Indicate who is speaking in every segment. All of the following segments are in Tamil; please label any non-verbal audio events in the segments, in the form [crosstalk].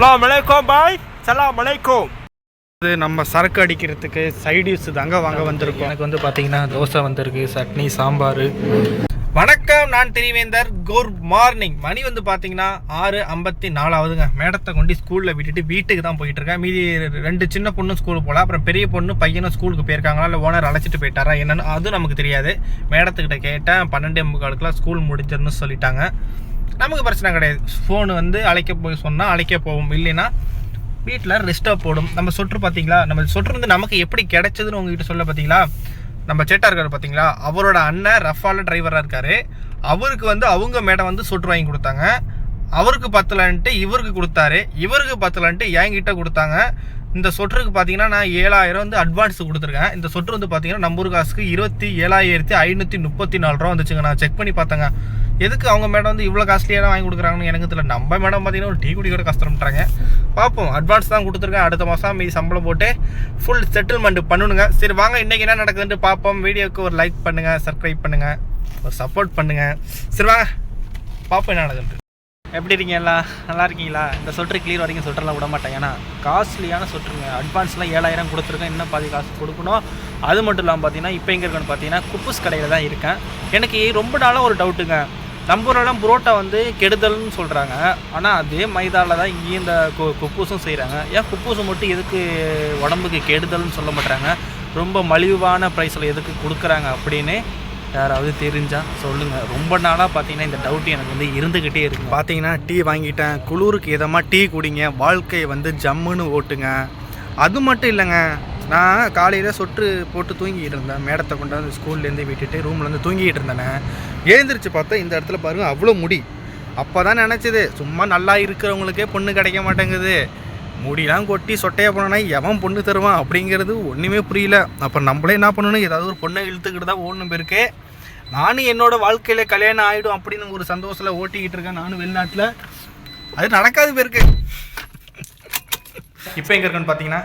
Speaker 1: சலாம் அலைக்கும் பாய். சலாம் அலைக்கும். இது நம்ம சரக்கு அடிக்கிறதுக்கு சைடிஸ் தாங்க வாங்க வந்திருக்கோம்.
Speaker 2: எனக்கு வந்து பார்த்தீங்கன்னா தோசை வந்திருக்கு சட்னி சாம்பார்.
Speaker 1: வணக்கம் நான் திரிவேந்தர். குட் மார்னிங் மணி வந்து பார்த்தீங்கன்னா ஆறு ஐம்பத்தி நாலாவதுங்க மேடத்தை கொண்டு ஸ்கூலில் விட்டுட்டு வீட்டுக்கு தான் போயிட்டு இருக்கேன். மீதி ரெண்டு சின்ன பொண்ணும் ஸ்கூலுக்கு போகல. அப்புறம் பெரிய பொண்ணு பையனும் ஸ்கூலுக்கு போயிருக்காங்களா? இல்லை ஓனர் அழைச்சிட்டு போயிட்டாரா? என்னன்னு அதுவும் நமக்கு தெரியாது. மேடத்துக்கிட்ட கேட்டேன். பன்னெண்டே முக்காலுக்குலாம் ஸ்கூல் முடிஞ்சிருன்னு சொல்லிட்டாங்க. நமக்கு பிரச்சனை கிடையாது. ஃபோனு வந்து அழைக்க போய் சொன்னால் அழைக்க போவோம். இல்லைன்னா வீட்டில் ரெஸ்ட்டாக போடும். நம்ம சொற்று பார்த்தீங்களா நம்ம சொற்று வந்து நமக்கு எப்படி கிடைச்சதுன்னு உங்ககிட்ட சொல்ல பார்த்தீங்களா நம்ம சேட்டா இருக்காரு பார்த்தீங்களா அவரோட அண்ணன் ரஃபால டிரைவராக இருக்கார். அவருக்கு வந்து அவங்க மேடம் வந்து சொற்று வாங்கி கொடுத்தாங்க. அவருக்கு பத்தலன்ட்டு இவருக்கு கொடுத்தாரு. இவருக்கு பத்தலன்ட்டு என்கிட்ட கொடுத்தாங்க. இந்த சொற்றுக்கு பார்த்தீங்கன்னா நான் ஏழாயிரம் வந்து அட்வான்ஸ் கொடுத்துருக்கேன். இந்த சொற்று வந்து பார்த்தீங்கன்னா நம்பூர் காசுக்கு இருபத்தி ஏழாயிரத்தி ஐநூற்றி முப்பத்தி நாலு ரூபா வந்துச்சுங்க. நான் செக் பண்ணி பார்த்தேங்க எதுக்கு அவங்க மேடம் வந்து இவ்வளோ காஸ்ட்லியாக வாங்கி கொடுக்குறாங்கன்னு எனக்கு தெரியல. நம்ம மேடம் பார்த்தீங்கன்னா ஒரு டீ குடி கூட கஷ்டம்ன்றாங்க பார்ப்போம் அட்வான்ஸ் தான் கொடுத்துருக்கேன். அடுத்த மாதம் மீதி சம்பளம் போட்டு ஃபுல் செட்டில்மெண்ட் பண்ணணுங்க சரி வாங்க. இன்றைக்கி என்ன நடக்குதுன்ட்டு பார்ப்போம் வீடியோவுக்கு ஒரு லைக் பண்ணுங்கள் சப்ஸ்கிரைப் பண்ணுங்கள் ஒரு சப்போர்ட் பண்ணுங்கள் சரி வாங்க. பார்ப்போம் என்ன நடக்குது எப்படி இருக்கீங்க எல்லாம்? நல்லா இருக்கீங்களா? இந்த சொட்டு கிளியர் வரைக்கும் சொட்டெல்லாம் விட மாட்டேன். ஏன்னா காஸ்ட்லியான சொட்டுருங்க அட்வான்ஸ்லாம் ஏழாயிரம் கொடுத்துருக்கேன். இன்னும் பாதி காசு கொடுக்கணும். அது மட்டும் இல்லாமல் பார்த்தீங்கன்னா இப்போ எங்கே இருக்கணும்னு பார்த்தீங்கன்னா குப்பூஸ் கடையில் தான் இருக்கேன். எனக்கு ரொம்ப நாளாக ஒரு டவுட்டுங்க நம்மளோட புரோட்டா வந்து கெடுதல்னு சொல்கிறாங்க ஆனால் அதே மைதாவில் தான் இங்கேயும் இந்த கு குப்பூஸும் செய்கிறாங்க ஏன் குப்பூசம் மட்டும் எதுக்கு உடம்புக்கு கெடுதல்னு சொல்ல மாட்டாங்க ரொம்ப மலிவான ப்ரைஸில் எதுக்கு கொடுக்குறாங்க அப்படின்னு யாராவது தெரிஞ்சால் சொல்லுங்கள் ரொம்ப நாளாக பார்த்தீங்கன்னா இந்த டவுட் எனக்கு வந்து இருந்துக்கிட்டே இருக்கு. பார்த்தீங்கன்னா டீ வாங்கிட்டேன். குளிருக்கு இதமாக டீ குடிங்க. வாழ்க்கையை வந்து ஜம்முன்னு ஓட்டுங்க. அது மட்டும் இல்லைங்க. நான் காலையில் சொட்டு போட்டு தூங்கிக்கிட்டு இருந்தேன். மேடத்தை கொண்டாந்து ஸ்கூல்லேருந்து விட்டுட்டு ரூம்லேருந்து தூங்கிட்டு இருந்தேனே. எழுந்திரிச்சு பார்த்தா இந்த இடத்துல பாருங்க அவ்வளோ முடி. அப்போ தான் நினச்சது சும்மா நல்லா இருக்கிறவங்களுக்கே பொண்ணு கிடைக்க மாட்டேங்குது. முடியெலாம் கொட்டி சொட்டையாக போனோன்னா எவன் பொண்ணு தருவான் அப்படிங்கிறது ஒன்றுமே புரியல. அப்போ நம்மளே என்ன பண்ணணும்? ஏதாவது ஒரு பொண்ணை இழுத்துக்கிட்டு தான் ஓடணும் பேருக்கு நானும் என்னோடய வாழ்க்கையில் கல்யாணம் ஆகிடும் அப்படின்னு ஒரு சந்தோஷத்தில் ஓட்டிக்கிட்டு இருக்கேன் நானும் வெளிநாட்டில். அது நடக்காது பேருக்கு இப்போ எங்கே இருக்குன்னு பார்த்தீங்கன்னா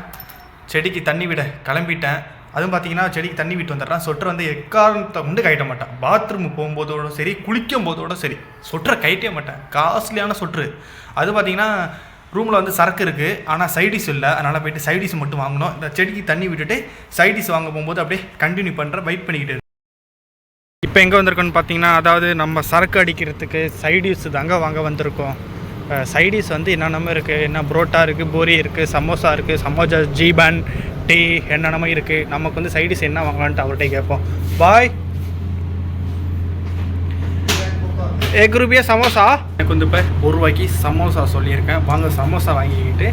Speaker 1: செடிக்கு தண்ணி விட கிளம்பிட்டேன். அதுவும் பார்த்தீங்கன்னா செடிக்கு தண்ணி விட்டு வந்துடுறான். சொட்டர் வந்து எக்காரணத்தை கொண்டு கைட்ட மாட்டேன். பாத்ரூம் போகும்போதோட சரி குளிக்கும் போதோட சரி சொட்டரை கைட்டே மாட்டேன். காஸ்ட்லியான சொட்ரு அது பார்த்தீங்கன்னா ரூமில் வந்து சரக்கு இருக்குது ஆனால் சைடிஸ் இல்லை. அதனால் போயிட்டு சைடிஸ் மட்டும் வாங்கணும். இந்த செடிக்கு தண்ணி விட்டுட்டு சைடிஸ் வாங்க போகும்போது அப்படியே கண்டினியூ பண்ணுறேன் வெயிட் பண்ணிக்கிட்டு இப்போ எங்கே வந்திருக்கோன்னு பார்த்தீங்கன்னா அதாவது நம்ம சரக்கு அடிக்கிறதுக்கு சைடிஸ் தாங்க வாங்க வந்திருக்கோம். சைடிஸ் வந்து என்னென்னமோ இருக்குது என்ன புரோட்டா இருக்குது பூரி இருக்குது சமோசா இருக்குது சமோசா ஜீபன் டீ என்னென்னமோ இருக்குது நமக்கு வந்து சைடிஸ் என்ன வாங்கலான்ட்டு அவர்கிட்ட கேட்போம். பாய். எக் ரூபியா சமோசா? எனக்கு வந்து இப்போ ஒரு ரூபாய்க்கு சமோசா சொல்லியிருக்கேன். வாங்க சமோசா வாங்கிக்கிட்டு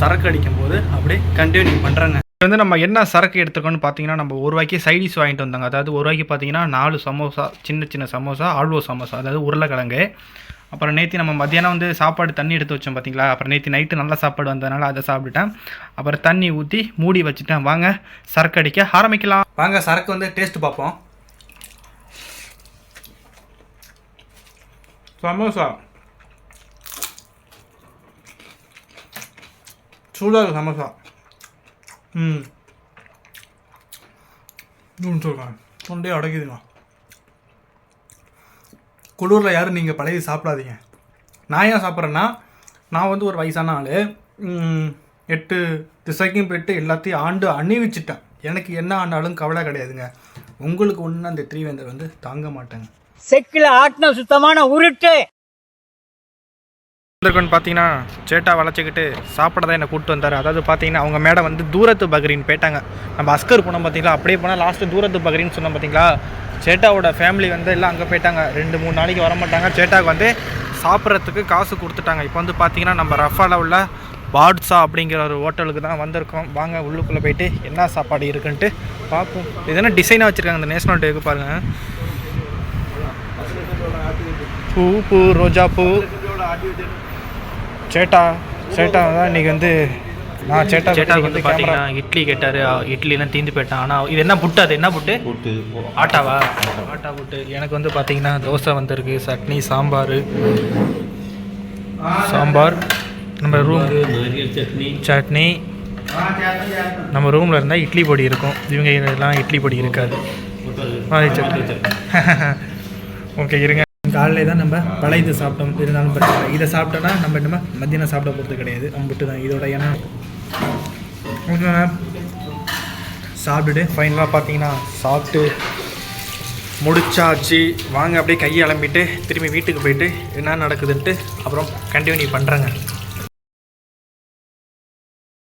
Speaker 1: சரக்கு அடிக்கும் போது அப்படியே கண்டினியூ பண்ணுறேங்க வந்து நம்ம என்ன சரக்கு எடுத்துருக்கோம்னு பார்த்தீங்கன்னா நம்ம ஒரு ரூபாய்க்கு சைடிஸ் வாங்கிட்டு வந்தாங்க. அதாவது ஒரு ரூபாய்க்கு பார்த்தீங்கன்னா நாலு சமோசா சின்ன சின்ன சமோசா ஆல்வோ சமோசா அதாவது உருளைக்கிழங்கு. அப்புறம் நேற்று நம்ம மத்தியானம் வந்து சாப்பாடு தண்ணி எடுத்து வச்சோம் பார்த்தீங்களா அப்புறம் நேற்று நைட்டு நல்ல சாப்பாடு வந்ததுனால அதை சாப்பிட்டுட்டேன். அப்புறம் தண்ணி ஊற்றி மூடி வச்சுட்டேன். வாங்க சரக்கு அடிக்க ஆரம்பிக்கலாம். வாங்க சரக்கு வந்து டேஸ்ட் பார்ப்போம். சமோசா. சூடாக சமோசா. ம். ம் சொல்கிறேன் தொண்டையே அடைக்குதுங்க. குளூரில் யாரும் நீங்கள் பழைய சாப்பிடாதீங்க. நான் ஏன் சாப்பிட்றேன்னா நான் வந்து ஒரு வயசான ஆள். எட்டு திசைக்கும் போயிட்டு எல்லாத்தையும் ஆண்டு அணிவிச்சிட்டேன். எனக்கு என்ன ஆண்டாலும் கவலை கிடையாதுங்க. உங்களுக்கு ஒன்று அந்த த்ரீவேந்தர் வந்து தாங்க மாட்டேங்க.
Speaker 3: செக்கில் ஆட்டின சுத்தமான உருட்டு.
Speaker 1: வந்திருக்கோன்னு பார்த்தீங்கன்னா சேட்டா வளைச்சிக்கிட்டு சாப்பிட தான் என்னை கூப்பிட்டு வந்தார். அதாவது பார்த்தீங்கன்னா அவங்க மேடம் வந்து தூரத்து பக்ரின்னு போயிட்டாங்க. நம்ம அஸ்கர் போனோம் பார்த்தீங்களா அப்படியே போனால் லாஸ்ட்டு தூரத்து பக்ரின்னு சொன்னோம் பார்த்தீங்களா சேட்டாவோட ஃபேமிலி வந்து எல்லாம் அங்கே போயிட்டாங்க. ரெண்டு மூணு நாளைக்கு வர மாட்டாங்க சேட்டாவுக்கு வந்து சாப்பிட்றதுக்கு காசு கொடுத்துட்டாங்க. இப்போ வந்து பார்த்தீங்கன்னா நம்ம ரஃபால உள்ள பாட்ஸா அப்படிங்கிற ஒரு ஹோட்டலுக்கு தான் வந்திருக்கோம். வாங்க உள்ளுக்குள்ளே போயிட்டு என்ன சாப்பாடு இருக்குன்ட்டு பார்ப்போம். இது என்ன டிசைனாக வச்சுருக்காங்க இந்த நேஷனல் டேக்கு பாருங்கள் பூ பூ ரோஜா பூ. சேட்டா சேட்டா தான் இன்றைக்கி வந்து சேட்டா
Speaker 2: சேட்டாவுக்கு வந்து பார்த்தீங்கன்னா இட்லி கேட்டார் இட்லிலாம் தீந்து போயிட்டான். ஆனால் இது என்ன புட்டு அது என்ன புட்டு? ஆட்டாவா? ஆட்டா புட்டு. எனக்கு வந்து பார்த்தீங்கன்னா தோசை வந்திருக்கு சட்னி சாம்பார். சாம்பார் நம்ம ரூம் சட்னி. நம்ம ரூமில் இருந்தால் இட்லி பொடி இருக்கும். இவங்க இதெல்லாம் இட்லி பொடி இருக்காது. [laughs] ஓகே இருங்க.
Speaker 1: காலையில தான் நம்ம பழையது சாப்பிட்டோம். இருந்தாலும் பிரச்சனை இல்லை. இதை சாப்பிட்டோன்னா நம்ம என்னமா மத்தியானம் சாப்பிட போகிறது கிடையாது. அம்பிட்டு தான். இதோட ஏன்னா. சாப்பிட்டுட்டு ஃபைனலாக பார்த்தீங்கன்னா சாப்பிட்டு முடிச்சாச்சு. வாங்க அப்படியே கையை அலம்பிட்டு திரும்பி வீட்டுக்கு போயிட்டு என்ன நடக்குதுன்ட்டு அப்புறம் கண்டினியூ பண்ணுறேங்க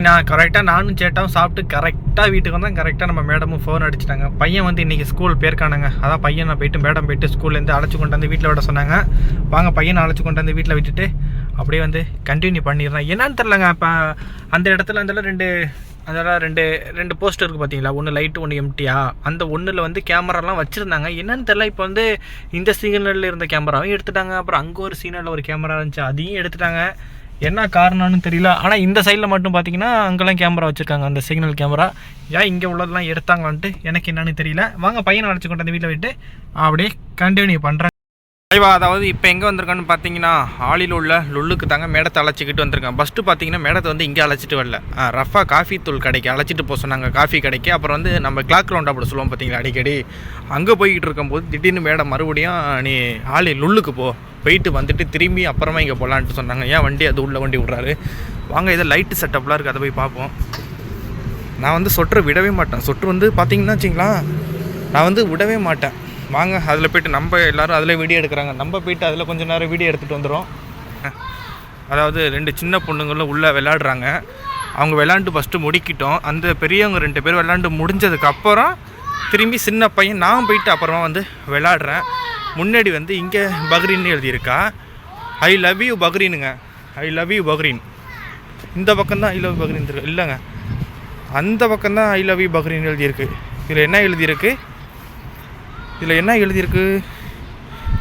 Speaker 1: நான் கரெக்டாக நானும் சேட்டாவும் சாப்பிட்டு கரெக்டாக வீட்டுக்கு வந்தால் கரெக்டாக நம்ம மேடமும் ஃபோன் அடிச்சிட்டாங்க. பையன் வந்து இன்றைக்கி ஸ்கூல் போயிருக்கானுங்க. அதான் பையன் நான் போயிட்டு மேடம் போயிட்டு ஸ்கூல்லேருந்து அழைச்சி கொண்டு வந்து வீட்டில் விட சொன்னாங்க. வாங்க பையனை அழைச்சி கொண்டு வந்து வீட்டில் விட்டுட்டு அப்படியே வந்து கண்டினியூ பண்ணிடுறேன். என்னன்னு தெரிலங்க இப்போ அந்த இடத்துல அந்த ரெண்டு அதெல்லாம் ரெண்டு ரெண்டு போஸ்டர் இருக்குது பார்த்தீங்களா ஒன்று லைட்டு ஒன்று எம்டியா அந்த ஒன்றில் வந்து கேமராலாம் வச்சுருந்தாங்க. என்னன்னு தெரில இப்போ வந்து இந்த சிக்னலில் இருந்த கேமராவும் எடுத்துட்டாங்க. அப்புறம் அங்கே ஒரு சிக்னலில் ஒரு கேமரா இருந்துச்சு. அதையும் எடுத்துட்டாங்க. என்ன காரணம்னு தெரியல. ஆனால் இந்த சைடில் மட்டும் பார்த்தீங்கன்னா அங்கெல்லாம் கேமரா வச்சுருக்காங்க. அந்த சிக்னல் கேமரா ஏன் இங்கே உள்ளதெல்லாம் எடுத்தாங்களான்ட்டு எனக்கு என்னன்னு தெரியல. வாங்க பையனை அழைச்சி கொண்டு வந்து வீட்டில் விட்டு அப்படியே கண்டினியூ பண்ணுறேன் ஐவா அதாவது இப்போ எங்கே வந்திருக்கான்னு பார்த்தீங்கன்னா ஆளில் உள்ள லுல்லுக்கு தாங்க மேடத்தை அழைச்சிக்கிட்டு வந்திருக்கேன் ஃபஸ்ட்டு பார்த்தீங்கன்னா மேடத்தை வந்து இங்கே அழைச்சிட்டு வரல. ரஃபாக காஃபி தூள் கடைக்கு அழைச்சிட்டு போக சொன்னாங்க காஃபி கடைக்கு. அப்புறம் வந்து நம்ம கிளாக் ரவுண்ட் அப்படி சொல்லுவோம் பார்த்தீங்களா அடிக்கடி. அங்கே போய்கிட்டு இருக்கும்போது திடீர்னு மேடம் மறுபடியும் நீ ஆளி லுல்லுக்கு போ. போயிட்டு வந்துட்டு திரும்பி அப்புறமா இங்கே போகலான்ட்டு சொன்னாங்க. ஏன் வண்டி அது உள்ள வண்டி விட்றாரு? வாங்க இதை லைட்டு செட்டப்லாம் இருக்குது அதை போய் பார்ப்போம். நான் வந்து சொட்டரை விடவே மாட்டேன். சொட்டு வந்து பார்த்தீங்கன்னா வச்சிங்களா நான் வந்து விடவே மாட்டேன். வாங்க அதில் போய்ட்டு நம்ம எல்லாரும் அதில் வீடியோ எடுக்கிறாங்க. நம்ம போய்ட்டு அதில் கொஞ்சம் நேரம் வீடியோ எடுத்துகிட்டு வந்துடும் அதாவது ரெண்டு சின்ன பொண்ணுங்களும் உள்ளே விளையாடுறாங்க. அவங்க விளாண்டு ஃபஸ்ட்டு முடிக்கிட்டோம். அந்த பெரியவங்க ரெண்டு பேர் விளாண்டு முடிஞ்சதுக்கப்புறம் திரும்பி சின்ன பையன் நான் போயிட்டு அப்புறமா வந்து விளாட்றேன் முன்னாடி வந்து இங்கே பக்ரீன் எழுதியிருக்கா. I love you பக்ரீனுங்க. I love you Bahrain. இந்த பக்கம் தான் ஐ லவ் பக்ரீன் இருக்கு. இல்லைங்க. அந்த பக்கம் தான் ஐ லவ் யூ பக்ரீன் எழுதியிருக்கு. இதில் என்ன எழுதியிருக்கு? இதில் என்ன எழுதியிருக்கு?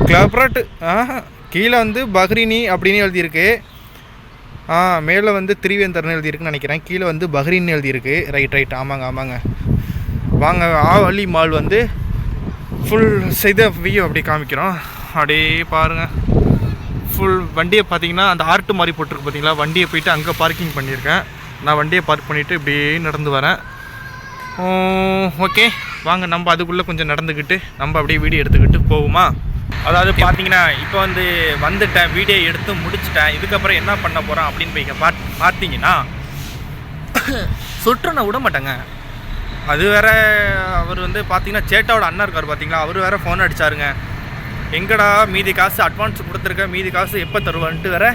Speaker 1: கிளப்ராட் ஆஹா கீழே வந்து பஹ்ரினி அப்படின்னு எழுதியிருக்கு. ஆ மேலே வந்து திரிவேந்தர்னு எழுதியிருக்குன்னு நினைக்கிறேன். கீழே வந்து பஹ்ரின்னு எழுதியிருக்கு. ரைட் ரைட் ஆமாங்க ஆமாங்க. வாங்க ஆவலி மால் வந்து ஃபுல் செய்த வியூ அப்படி காமிக்கிறோம். அப்படியே பாருங்கள் ஃபுல் வண்டியை பார்த்தீங்கன்னா அந்த ஆர்ட்டு மாதிரி போட்டிருக்கு பார்த்தீங்களா? வண்டியை போயிட்டு அங்கே பார்க்கிங் பண்ணியிருக்கேன். நான் வண்டியை பார்க் பண்ணிவிட்டு இப்படியே நடந்து வரேன். ஓகே வாங்க நம்ம அதுக்குள்ளே கொஞ்சம் நடந்துக்கிட்டு நம்ம அப்படியே வீடியோ எடுத்துக்கிட்டு போவோமா? அதாவது பார்த்தீங்கன்னா இப்போ வந்து வந்துட்டேன் வீடியோ எடுத்து முடிச்சிட்டேன் இதுக்கப்புறம் என்ன பண்ண போகிறேன் அப்படின்னு போய் பார்த்தீங்கன்னா சுற்றுனை விட மாட்டேங்க. அது வேற அவர் வந்து பார்த்தீங்கன்னா சேட்டாவோட அண்ணன் இருக்கார் பார்த்தீங்களா? அவர் வேற ஃபோன் அடிச்சாருங்க. எங்கடா மீதி காசு அட்வான்ஸ் கொடுத்துருக்க மீதி காசு எப்போ தருவான்ட்டு வேற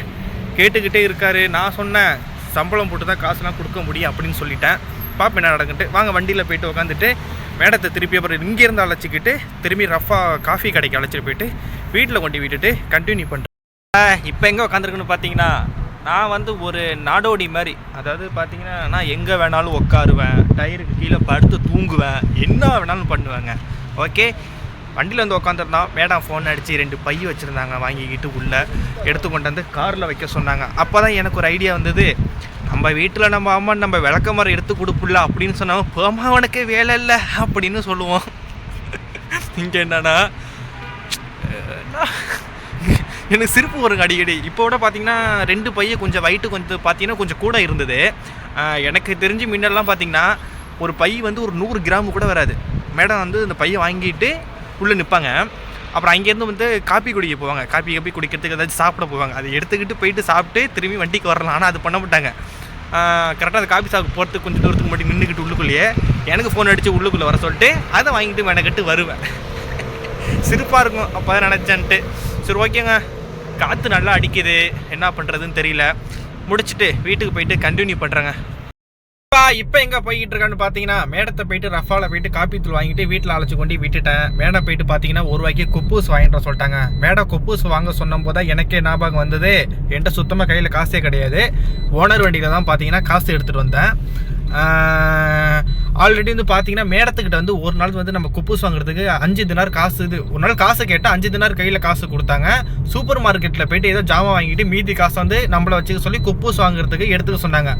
Speaker 1: கேட்டுக்கிட்டே இருக்காரு. நான் சொன்னேன் சம்பளம் போட்டு தான் காசுலாம் கொடுக்க முடியும் அப்படின்னு சொல்லிட்டேன். பாப்பேன் என்ன நடக்குன்ட்டு. வாங்க வண்டியில் போயிட்டு உட்காந்துட்டு மேடத்தை திருப்பி அப்புறம் இங்கேருந்து அழைச்சிக்கிட்டு திரும்பி ரஃபாக காஃபி கடைக்கு அழைச்சிட்டு போயிட்டு வீட்டில் கொண்டு விட்டுட்டு கண்டினியூ பண்ணுறேன் இப்போ எங்கே உட்காந்துருக்குன்னு பார்த்தீங்கன்னா நான் வந்து ஒரு நாடோடி மாதிரி. அதாவது பார்த்தீங்கன்னா நான் எங்கே வேணாலும் உட்காருவேன் டயருக்கு கீழே படுத்து தூங்குவேன். என்ன வேணாலும் பண்ணுவேங்க. ஓகே வண்டியில் வந்து உட்காந்துருந்தோம் மேடம் ஃபோன் அடித்து ரெண்டு பை வச்சுருந்தாங்க வாங்கிக்கிட்டு உள்ளே எடுத்து கொண்டு வந்து காரில் வைக்க சொன்னாங்க. அப்போ தான் எனக்கு ஒரு ஐடியா வந்தது. நம்ம வீட்டில் நம்ம அம்மா நம்ம விளக்க மரம் எடுத்து கொடுப்புல அப்படின்னு சொன்னால் போமா உனக்கு வேலை இல்லை அப்படின்னு சொல்லுவோம் இங்கே என்னன்னா எனக்கு சிரிப்பு வருங்க அடிக்கடி. இப்போ விட பார்த்தீங்கன்னா ரெண்டு பையன் கொஞ்சம் வயிட்டு கொஞ்சம் பார்த்தீங்கன்னா கொஞ்சம் கூட இருந்தது. எனக்கு தெரிஞ்சு முன்னெல்லாம் பார்த்தீங்கன்னா ஒரு பை வந்து ஒரு நூறு கிராம் கூட வராது. மேடம் வந்து இந்த பையை வாங்கிட்டு உள்ளே நிற்பாங்க அப்புறம் அங்கேருந்து வந்து காப்பி குடிக்க போவாங்க. காப்பி காப்பி குடிக்கிறதுக்கு ஏதாச்சும் சாப்பிட போவாங்க. அதை எடுத்துக்கிட்டு போயிட்டு சாப்பிட்டு திரும்பி வண்டிக்கு வரலாம். ஆனால் அது பண்ண மாட்டாங்க. கரெக்டாக அந்த காபி சாப்பிட்டு போகிறதுக்கு கொஞ்சம் தூரத்துக்கு மட்டும் நின்றுக்கிட்டு உள்ளுக்குள்ளேயே எனக்கு ஃபோன் அடித்து உள்ளுக்குள்ளே வர சொல்லிட்டு அதை வாங்கிட்டு மெனக்கட்டு வருவேன். [laughs] சிரிப்பாக இருக்கும். அப்போ தான் நினச்சேன்ட்டு. சரி ஓகேங்க. காற்று நல்லா அடிக்குது. என்ன பண்ணுறதுன்னு தெரியல. முடிச்சுட்டு வீட்டுக்கு போயிட்டு கண்டினியூ பண்ணுறேங்க இப்போ எங்கே போய்கிட்டு இருக்கான்னு பார்த்தீங்கன்னா மேடத்தை போயிட்டு ரஃபாவில் போயிட்டு காப்பி தூள் வாங்கிட்டு வீட்டில் அழைச்சி கொண்டு விட்டுட்டேன். மேடம் போயிட்டு பார்த்தீங்கன்னா ஒரு ரூபாய்க்கு குப்பூஸ் வாங்கிட்டு சொல்லிட்டாங்க. மேடம் குப்பூஸ் வாங்க சொன்னும் போது எனக்கே ஞாபகம் வந்தது. என்கிட்ட சுத்தமாக கையில் காசே கிடையாது. ஓனர் வண்டியில் தான் பார்த்தீங்கன்னா காசு எடுத்துகிட்டு வந்தேன். ஆல்ரெடி வந்து பார்த்தீங்கன்னா மேடத்துக்கிட்ட வந்து ஒரு நாள் வந்து நம்ம குப்பூஸ் வாங்குறதுக்கு அஞ்சு தினார் காசு இது. ஒரு நாள் காசு கேட்டால் அஞ்சு தினார் கையில் காசு கொடுத்தாங்க. சூப்பர் மார்க்கெட்டில் போயிட்டு ஏதோ ஜாமான் வாங்கிட்டு மீதி காசை வந்து நம்மளை வச்சுக்க சொல்லி குப்பூஸ் வாங்குறதுக்கு எடுத்துக்க சொன்னாங்க.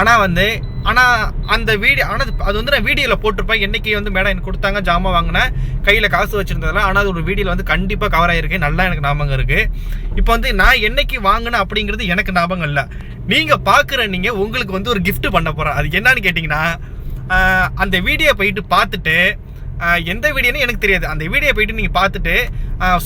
Speaker 1: ஆனால் வந்து ஆனால் அந்த வீடியோ ஆனால் அது வந்து நான் வீடியோவில் போட்டிருப்பேன். என்னைக்கு வந்து மேடம் எனக்கு கொடுத்தாங்க ஜாமான் வாங்கினேன் கையில் காசு வச்சிருந்ததில்ல ஆனால் அது ஒரு வீடியோவில் வந்து கண்டிப்பாக கவர் ஆகிருக்கு நல்லா எனக்கு ஞாபகம் இருக்குது இப்போ வந்து நான் என்னைக்கு வாங்கினேன் அப்படிங்கிறது எனக்கு ஞாபகம் இல்லை. நீங்கள் பார்க்குற நீங்கள் உங்களுக்கு வந்து ஒரு கிஃப்ட் பண்ண போகிறேன் அது என்னன்னு கேட்டிங்கன்னா அந்த வீடியோ போயிட்டு பார்த்துட்டு எந்த வீடியோன்னு எனக்கு தெரியாது. அந்த வீடியோ போயிட்டு நீங்கள் பார்த்துட்டு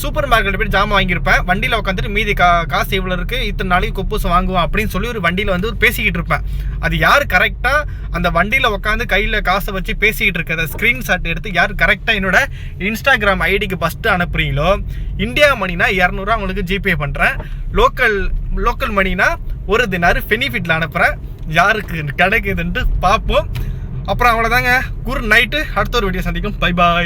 Speaker 1: சூப்பர் மார்க்கெட்டில் போய் ஜாமான் வாங்கியிருப்பேன். வண்டியில் உட்காந்துட்டு மீதி கா காசு இவ்வளோ இருக்குது இத்தனை நாளைக்கு கொப்பூசம் வாங்குவோம் அப்படின்னு சொல்லி ஒரு வண்டியில் வந்து ஒரு பேசிக்கிட்டு இருப்பேன். அது யார் கரெக்டாக அந்த வண்டியில் உட்காந்து கையில் காசை வச்சு பேசிக்கிட்டு இருக்கிற ஸ்க்ரீன்ஷாட் எடுத்து யார் கரெக்டாக என்னோட இன்ஸ்டாகிராம் ஐடிக்கு ஃபஸ்ட்டு அனுப்புறீங்களோ இந்தியா மணினா இரநூறுவா உங்களுக்கு ஜிபே பண்ணுறேன் லோக்கல் லோக்கல் மணினா ஒரு தினார் பெனிஃபிட்டில் அனுப்புகிறேன் யாருக்கு கிடைக்குதுன்ட்டு பார்ப்போம். அப்புறம் அவ்வளோதாங்க குட் நைட்டு. அடுத்த ஒரு வீடியோ சந்திக்கும். Bye bye